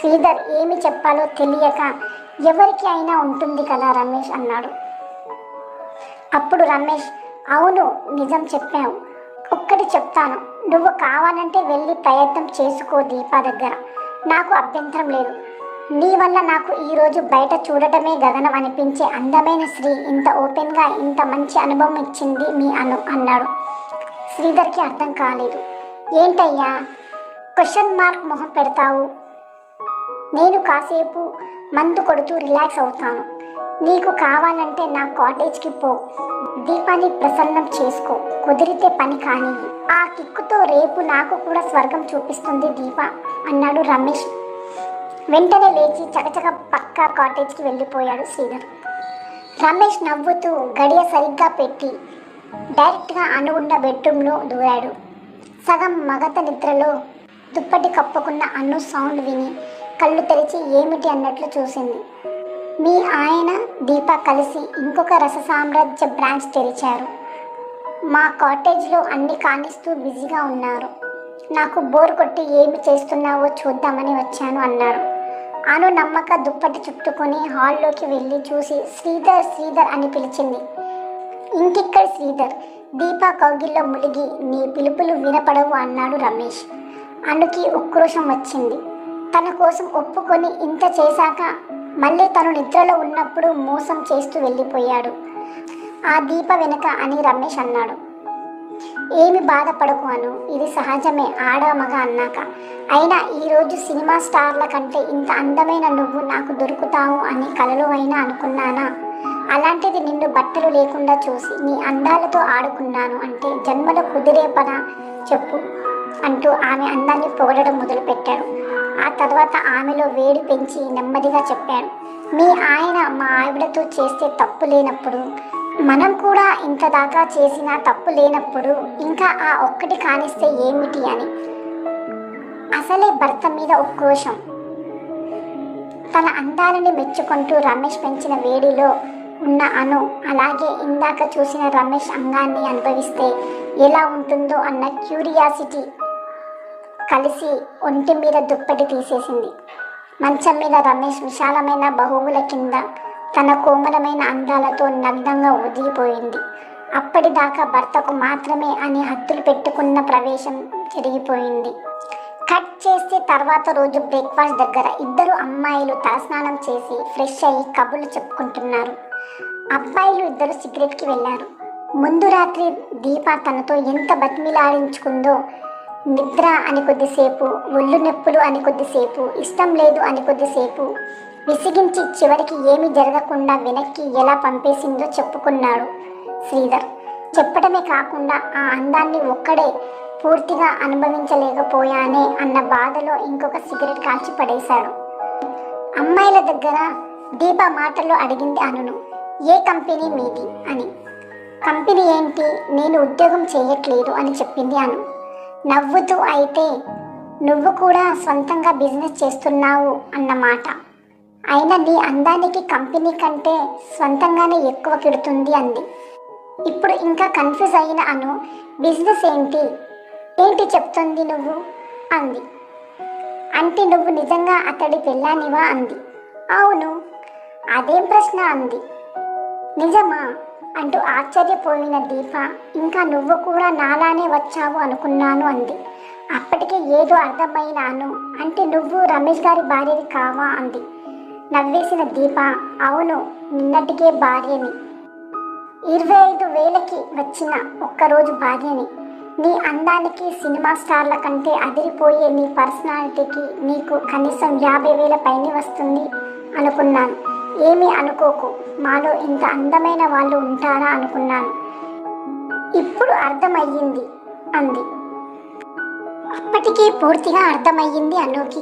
శ్రీధర్ ఏమి చెప్పాలో తెలియక ఎవరికి అయినా ఉంటుంది కదా రమేష్ అన్నాడు. అప్పుడు రమేష్ అవును నిజం చెప్పావు. ఒక్కటి చెప్తాను. నువ్వు కావాలంటే వెళ్ళి ప్రయత్నం చేసుకో దీపా దగ్గర. నాకు అభ్యంతరం లేదు. నీ వల్ల నాకు ఈరోజు బయట చూడటమే గగనం అనిపించే అందమైన స్త్రీ ఇంత ఓపెన్గా ఇంత మంచి అనుభవం ఇచ్చింది మీ అను అన్నాడు. శ్రీధర్కి అర్థం కాలేదు. ఏంటయ్యా? క్వశ్చన్ మార్క్ మొహం పెడతావు. నేను కాసేపు మందు కొడుతూ రిలాక్స్ అవుతాను. నీకు కావాలంటే నా కాటేజ్కి పో. దీపాన్ని ప్రసన్నం చేసుకో. కుదిరితే పని కానీ ఆ కిక్కుతో రేపు నాకు కూడా స్వర్గం చూపిస్తుంది దీప అన్నాడు రమేష్. వెంటనే లేచి చకచక పక్క కాటేజ్కి వెళ్ళిపోయాడు శ్రీధర్. రమేష్ నవ్వుతూ గడియ సరిగ్గా పెట్టి డైరెక్ట్గా అనుకున్న బెడ్రూమ్లో దూరాడు. సగం మగత నిద్రలో దుప్పటి కప్పుకున్న అన్ను సౌండ్ విని కళ్ళు తెరిచి ఏమిటి అన్నట్లు చూసింది. మీ ఆయన దీప కలిసి ఇంకొక రస సామ్రాజ్య బ్రాంచ్ తెరిచారు. మా కాటేజ్లో అన్ని కానిస్తూ బిజీగా ఉన్నారు. నాకు బోర్ కొట్టి ఏమి చేస్తున్నావో చూద్దామని వచ్చాను అన్నాడు. అను నమ్మక దుప్పటి చుట్టుకొని హాల్లోకి వెళ్ళి చూసి శ్రీధర్ శ్రీధర్ అని పిలిచింది. ఇంకిక్కడ శ్రీధర్? దీపా కౌగిల్లో ములిగి నీ పిలుపులు వినపడవు అన్నాడు రమేష్. అనుకి ఉక్రోషం వచ్చింది. తన కోసం ఒప్పుకొని ఇంత చేశాక మళ్ళీ తను నిద్రలో ఉన్నప్పుడు మోసం చేస్తూ వెళ్ళిపోయాడు. ఆ దీప వెనుక అని రమేష్ అన్నాడు. ఏమి బాధపడకు అను ఇది సహజమే ఆడమగ అన్నాక. అయినా ఈరోజు సినిమా స్టార్ల కంటే ఇంత అందమైన నువ్వు నాకు దొరుకుతావు అని కలలో అయినా అనుకున్నానా? అలాంటిది నిన్ను బట్టలు లేకుండా చూసి నీ అందాలతో ఆడుకున్నాను అంటే జన్మలో కుదిరే పన చెప్పు అంటూ ఆమె అందాన్ని పొగడడం మొదలుపెట్టాడు. ఆ తర్వాత ఆమెలో వేడి పెంచి నెమ్మదిగా చెప్పాడు. మీ ఆయన మా ఆవిడతో చేస్తే తప్పు లేనప్పుడు మనం కూడా ఇంత దాకా చేసినా తప్పు లేనప్పుడు ఇంకా ఆ ఒక్కటి కానిస్తే ఏమిటి అని. అసలే భర్త మీద ఉక్రోషం తన అందాలని మెచ్చుకుంటూ రమేష్ పెంచిన వేడిలో ఉన్న అను అలాగే ఇందాక చూసిన రమేష్ అంగాన్ని అనుభవిస్తే ఎలా ఉంటుందో అన్న క్యూరియాసిటీ కలిసి ఒంటి మీద దుప్పటి తీసేసింది. మంచం మీద రమేష్ విశాలమైన బహువుల కింద తన కోమలమైన అందాలతో నగ్నంగా ఉదిగిపోయింది అప్పటిదాకా భర్తకు మాత్రమే అని హద్దులు పెట్టుకున్న ప్రవేశం జరిగిపోయింది. కట్ చేస్తే తర్వాత రోజు బ్రేక్ఫాస్ట్ దగ్గర ఇద్దరు అమ్మాయిలు తలస్నానం చేసి ఫ్రెష్ అయ్యి కబుర్లు చెప్పుకుంటున్నారు. అబ్బాయిలు ఇద్దరు సిగరెట్కి వెళ్ళారు. ముందు రాత్రి దీప తనతో ఎంత బతిమిలాడించుకుందో నిద్ర అని కొద్దిసేపు ఒళ్ళు నొప్పులు అని కొద్దిసేపు ఇష్టం లేదు అని కొద్దిసేపు. విసిగించి చివరికి ఏమీ జరగకుండా వెనక్కి ఎలా పంపేసిందో చెప్పుకున్నాడు శ్రీధర్. చెప్పడమే కాకుండా ఆ అందాన్ని ఒక్కడే పూర్తిగా అనుభవించలేకపోయానే అన్న బాధలో ఇంకొక సిగరెట్ కాల్చి పడేశాడు. అమ్మాయిల దగ్గర దీప మాటల్లో అడిగింది అనును. ఏ కంపెనీ మీది అని. కంపెనీ ఏంటి? నేను ఉద్యోగం చేయట్లేదు అని చెప్పింది అను నవ్వుతూ అయితే నువ్వు కూడా సొంతంగా బిజినెస్ చేస్తున్నావు అన్నమాట. అయినా నీ అందానికి కంపెనీ కంటే సొంతంగానే ఎక్కువ కిడుతుంది అంది. ఇప్పుడు ఇంకా కన్ఫ్యూజ్ అయిన అను బిజినెస్ ఏంటి? ఏంటి చెప్తుంది నువ్వు? అంది. అంటే నువ్వు నిజంగా అతడి పెళ్ళానివా? అంది. అవును. అదేం ప్రశ్న? అంది. నిజమా? అంటూ ఆశ్చర్యపోయిన దీప ఇంకా నువ్వు కూడా నాలానే వచ్చావు అనుకున్నాను అంది. అప్పటికే ఏదో అర్థమైనాను అంటే నువ్వు రమేష్ గారి భార్యవి కావా అంది. నవ్వేసిన దీప అవును నిన్నటికే భార్యని. ఇరవై ఐదు వేలకి వచ్చిన ఒక్కరోజు భార్యని. నీ అందానికి సినిమా స్టార్ల కంటే అదిరిపోయే నీ పర్సనాలిటీకి నీకు కనీసం యాభై వేల పైనే వస్తుంది అనుకున్నాను. ఏమి అనుకోకు. మాలో ఇంత అందమైన వాళ్ళు ఉంటారా అనుకున్నాను. ఇప్పుడు అర్థమయ్యింది అంది. అప్పటికే పూర్తిగా అర్థమయ్యింది అనుకి.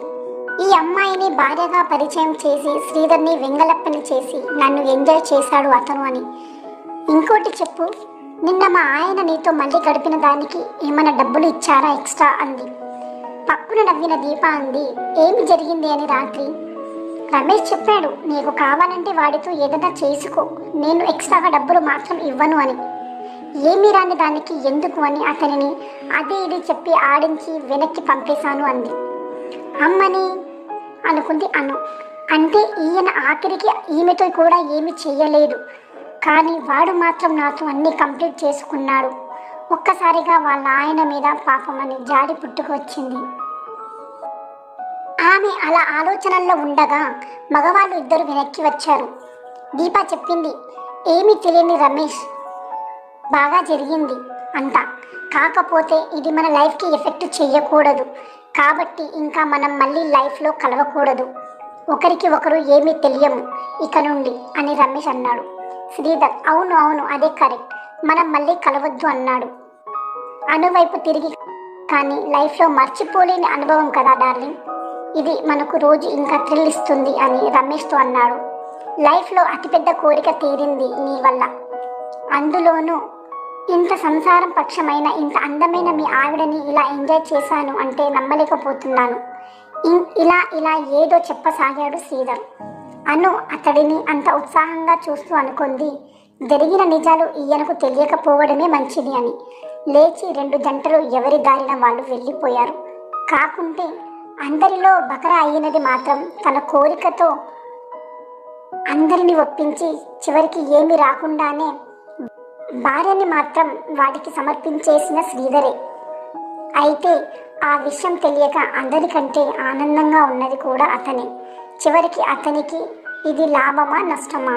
ఈ అమ్మాయిని భార్యగా పరిచయం చేసి శ్రీధర్ని వెంగలప్పని చేసి నన్ను ఎంజాయ్ చేశాడు అతను అని. ఇంకోటి చెప్పు నిన్న మా ఆయన నీతో మళ్ళీ గడిపిన దానికి ఏమైనా డబ్బులు ఇచ్చారా ఎక్స్ట్రా అంది. పక్కున నవ్విన దీప అంది ఏమి జరిగింది అని రాత్రి రమేష్ చెప్పాడు నీకు కావాలంటే వాడితో ఏదైనా చేసుకో. నేను ఎక్స్ట్రాగా డబ్బులు మాత్రం ఇవ్వను అని. ఏమీ రాని దానికి ఎందుకు అని అతనిని అదే ఇది చెప్పి ఆడించి వెనక్కి పంపేశాను అంది. అమ్మని అనుకుంది అను. అంటే ఈయన ఆఖరికి ఈమెతో కూడా ఏమి చేయలేదు. కానీ వాడు మాత్రం నాతో అన్నీ కంప్లీట్ చేసుకున్నాడు. ఒక్కసారిగా వాళ్ళ ఆయన మీద పాపమని జాడి పుట్టుకొచ్చింది. ఆమె అలా ఆలోచనల్లో ఉండగా మగవాళ్ళు ఇద్దరు వెనక్కి వచ్చారు. దీప చెప్పింది ఏమీ తెలియని రమేష్ బాగా జరిగింది అంట. కాకపోతే ఇది మన లైఫ్కి ఎఫెక్ట్ చేయకూడదు కాబట్టి ఇంకా మనం మళ్ళీ లైఫ్లో కలవకూడదు. ఒకరికి ఒకరు ఏమీ తెలియము ఇక నుండి అని రమేష్ అన్నాడు. శ్రీధర్ అవును అవును అదే కరెక్ట్. మనం మళ్ళీ కలవద్దు అన్నాడు. అనువైపు తిరిగి కానీ లైఫ్లో మర్చిపోలేని అనుభవం కదా డార్లింగ్? ఇది మనకు రోజు ఇంకా థ్రిల్ ఇస్తుంది అని రమేష్తో అన్నాడు. లైఫ్లో అతిపెద్ద కోరిక తీరింది నీ వల్ల. అందులోనూ ఇంత సంసారం పక్షమైన ఇంత అందమైన మీ ఆవిడని ఇలా ఎంజాయ్ చేశాను అంటే నమ్మలేకపోతున్నాను. ఇలా ఇలా ఏదో చెప్పసాగాడు శ్రీధర్. అను అతడిని అంత ఉత్సాహంగా చూస్తూ అనుకుంది జరిగిన నిజాలు ఈయనకు తెలియకపోవడమే మంచిది అని. లేచి రెండు జంటలు ఎవరి దారిన వాళ్ళు వెళ్ళిపోయారు. కాకుంటే అందరిలో బకరా అయినది మాత్రం తన కోరికతో అందరిని ఒప్పించి చివరికి ఏమి రాకుండానే భార్యని మాత్రం వాడికి సమర్పించేసిన శ్రీధరే. అయితే ఆ విషయం తెలియక అందరికంటే ఆనందంగా ఉన్నది కూడా అతనే. చివరికి అతనికి ఇది లాభమా నష్టమా?